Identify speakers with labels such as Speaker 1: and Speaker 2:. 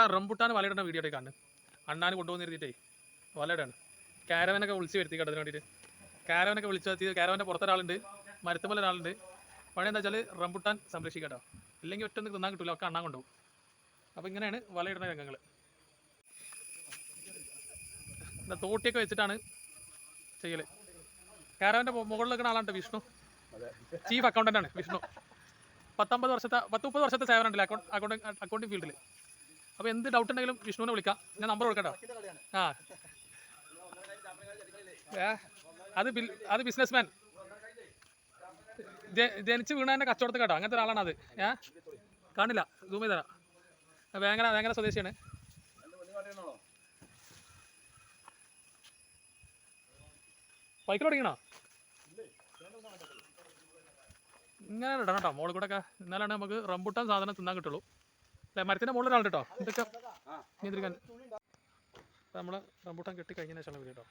Speaker 1: അപ്പോൾ rambutan വലയിടുന്ന video ഒക്കെ കാണുന്നു അണ്ണാൻ കൊണ്ടുപോകുന്ന ഇരുത്തിട്ടേ വലയിടാണ് കാരവനൊക്കെ വിളിച്ച് വരുത്തി അതിന് വേണ്ടിയിട്ട്. കാരവനൊക്കെ വിളിച്ച് വരുത്തി. കാരവന്റെ പുറത്തൊരാളുണ്ട് മരത്തുമ്പോൾ ഒരാളുണ്ട്. പണി എന്താ വെച്ചാൽ റംബുട്ടാൻ സംരക്ഷിക്കട്ടോ ഇല്ലെങ്കിൽ ഒറ്റ ഒന്നും തിന്നാൻ കിട്ടില്ല ഒക്കെ അണ്ണാൻ കൊണ്ടുപോകും. അപ്പോൾ ഇങ്ങനെയാണ് വലയിടുന്ന രംഗങ്ങൾ തോട്ടിയൊക്കെ വെച്ചിട്ടാണ് ചെയ്യൽ കാരവന്റെ മുകളിൽ നിൽക്കുന്ന ആളാണ് വിഷ്ണു. ചീഫ് അക്കൗണ്ടന്റ് ആണ് വിഷ്ണു. പത്തൊമ്പത് വർഷത്തെ പത്ത് മുപ്പത് വർഷത്തെ സേവനം ഉണ്ടല്ലേ? അക്കൗണ്ട് അക്കൗണ്ട് അക്കൗണ്ടിങ് ഫീൽഡിൽ അപ്പോൾ എന്ത് ഡൗട്ട് ഉണ്ടെങ്കിലും വിഷ്ണുവിനെ വിളിക്കാം. ഞാൻ നമ്പർ കൊടുക്കട്ടോ. ആ. അത് ബിൽ- അത് ബിസിനസ് മാൻ ജനിച്ച് വീണ തന്നെ കച്ചവടത്ത് കേട്ടോ. അങ്ങനത്തെ ഒരാളാണ് അത്. ഏ കാണില്ല. സൂം തരാം. വേങ്ങന വേങ്ങന സ്വദേശിയാണ്. ബൈക്കിൽ ഓടിക്കണോ? ഇങ്ങനെ ഇടണം കേട്ടോ. മോളിൽ കൂടെ ഒക്കെ എന്നാലാണ് നമുക്ക് റംബുട്ടാൻ സാധനം തിന്നാൻ കിട്ടുള്ളൂ. അല്ലേ മരത്തിന്റെ മുകളിൽ ഒരാളുണ്ട് കേട്ടോ ഇതൊക്കെ നിയന്ത്രിക്കാൻ നമ്മൾ റംബൂട്ടാൻ കെട്ടി കഴിഞ്ഞതിന് ശേഷം വീഡിയോ കേട്ടോ